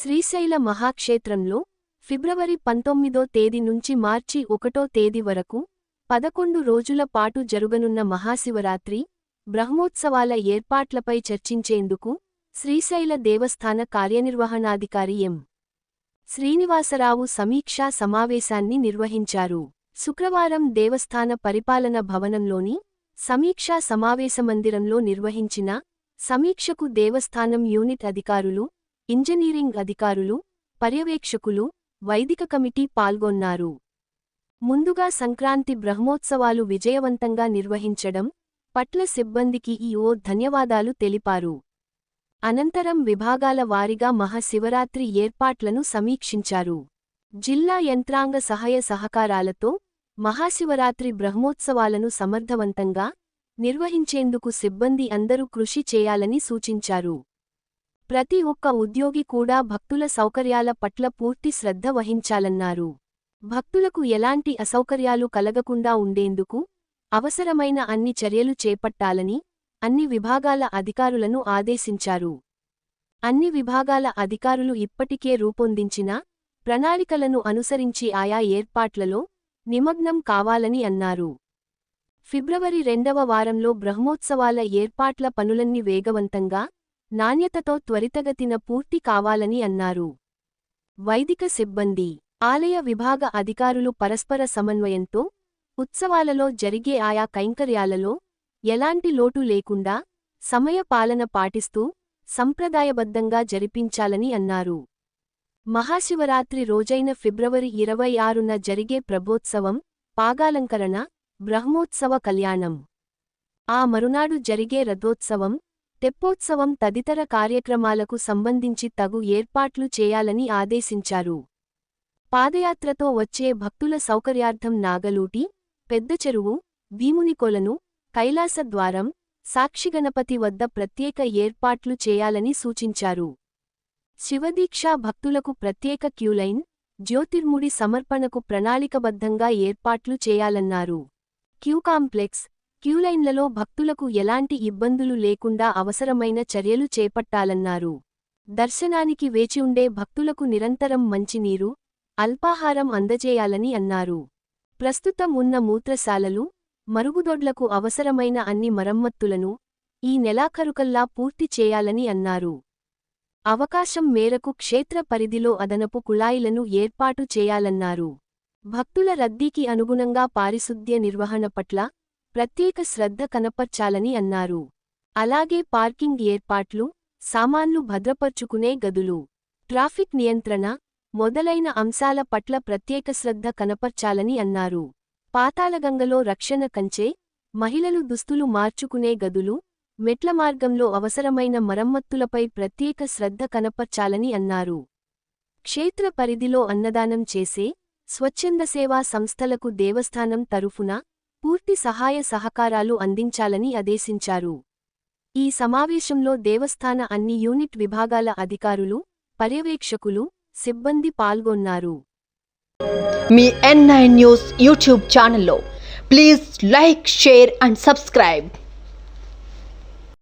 శ్రీశైల మహాక్షేత్రంలో ఫిబ్రవరి పంతొమ్మిదో తేదీ నుంచి మార్చి ఒకటో తేదీ వరకు పదకొండు రోజుల పాటు జరుగనున్న మహాశివరాత్రి బ్రహ్మోత్సవాల ఏర్పాట్లపై చర్చించేందుకు శ్రీశైల దేవస్థాన కార్యనిర్వహణాధికారి ఎం. శ్రీనివాసరావు సమీక్షా సమావేశాన్ని నిర్వహించారు. శుక్రవారం దేవస్థాన పరిపాలన భవనంలోని సమీక్షా సమావేశమందిరంలో నిర్వహించిన సమీక్షకు దేవస్థానం యూనిట్ అధికారులు ఇంజనీరింగ్ అధికారులు పర్యవేక్షకులు వైదిక కమిటీ పాల్గొన్నారు. ముందుగా సంక్రాంతి బ్రహ్మోత్సవాలు విజయవంతంగా నిర్వహించడం పట్ల సిబ్బందికి ఈఓ ధన్యవాదాలు తెలిపారు. అనంతరం విభాగాల వారిగా మహాశివరాత్రి ఏర్పాట్లను సమీక్షించారు. జిల్లా యంత్రాంగ సహాయ సహకారాలతో మహాశివరాత్రి బ్రహ్మోత్సవాలను సమర్థవంతంగా నిర్వహించేందుకు సిబ్బంది అందరూ కృషి చేయాలని సూచించారు. ప్రతి ఒక్క ఉద్యోగి కూడా భక్తుల సౌకర్యాల పట్ల పూర్తి శ్రద్ధ వహించాలన్నారు. భక్తులకు ఎలాంటి అసౌకర్యాలు కలగకుండా ఉండేందుకు అవసరమైన అన్ని చర్యలు చేపట్టాలని అన్ని విభాగాల అధికారులను ఆదేశించారు. అన్ని విభాగాల అధికారులు ఇప్పటికే రూపొందించిన ప్రణాళికలను అనుసరించి ఆయా ఏర్పాట్లలో నిమగ్నం కావాలని అన్నారు. ఫిబ్రవరి రెండవ వారంలో బ్రహ్మోత్సవాల ఏర్పాట్ల పనులన్నీ వేగవంతంగా నాణ్యతతో త్వరితగతిన పూర్తి కావాలని అన్నారు. వైదిక సిబ్బంది ఆలయ విభాగ అధికారులు పరస్పర సమన్వయంతో ఉత్సవాలలో జరిగే ఆయా కైంకర్యాలలో ఎలాంటి లోటు లేకుండా సమయ పాలన పాటిస్తూ సంప్రదాయబద్ధంగా జరిపించాలని అన్నారు. మహాశివరాత్రి రోజైన ఫిబ్రవరి ఇరవై ఆరున జరిగే ప్రభోత్సవం పాగాలంకరణ బ్రహ్మోత్సవ కళ్యాణం. ఆ మరునాడు జరిగే రథోత్సవం తెప్పోత్సవం తదితర కార్యక్రమాలకు సంబంధించి తగు ఏర్పాట్లు చేయాలని ఆదేశించారు. పాదయాత్రతో వచ్చే భక్తుల సౌకర్యార్థం నాగలూటి పెద్దచెరువు భీమునికొలను కైలాసద్వారం సాక్షిగణపతి వద్ద ప్రత్యేక ఏర్పాట్లు చేయాలని సూచించారు. శివదీక్షా భక్తులకు ప్రత్యేక క్యూలైన్ జ్యోతిర్ముడి సమర్పణకు ప్రణాళికబద్ధంగా ఏర్పాట్లు చేయాలన్నారు. క్యూ కాంప్లెక్స్ క్యూలైన్లలో భక్తులకు ఎలాంటి ఇబ్బందులు లేకుండా అవసరమైన చర్యలు చేపట్టాలన్నారు. దర్శనానికి వేచివుండే భక్తులకు నిరంతరం మంచినీరు అల్పాహారం అందజేయాలని అన్నారు. ప్రస్తుతం ఉన్న మూత్రశాలలు మరుగుదొడ్లకు అవసరమైన అన్ని మరమ్మత్తులను ఈ నెలాఖరుకల్లా పూర్తి చేయాలని అన్నారు. అవకాశం మేరకు క్షేత్ర పరిధిలో అదనపు కుళాయిలను ఏర్పాటు చేయాలన్నారు. భక్తుల రద్దీకి అనుగుణంగా పారిశుద్ధ్య నిర్వహణ పట్ల ప్రత్యేక శ్రద్ధ కనపర్చాలని అన్నారు. అలాగే పార్కింగ్ ఏర్పాట్లు సామాన్లు భద్రపర్చుకునే గదులు ట్రాఫిక్ నియంత్రణ మొదలైన అంశాల పట్ల ప్రత్యేక శ్రద్ధ కనపర్చాలని అన్నారు. పాతాళగంగలో రక్షణ కంచే మహిళలు దుస్తులు మార్చుకునే గదులు మెట్ల మార్గంలో అవసరమైన మరమ్మత్తులపై ప్రత్యేక శ్రద్ధ కనపర్చాలని అన్నారు. క్షేత్ర పరిధిలో అన్నదానం చేసే స్వచ్ఛంద సేవా సంస్థలకు దేవస్థానం తరఫున పూర్తి సహాయ సహకారాలు అందించాలని ఆదేశించారు. ఈ సమావేశంలో దేవస్థాన అన్ని యూనిట్ విభాగాల అధికారులు పర్యవేక్షకులు సిబ్బంది పాల్గొన్నారు. మీ ఎన్ నైన్ న్యూస్ యూట్యూబ్ ఛానల్లో please like share and subscribe.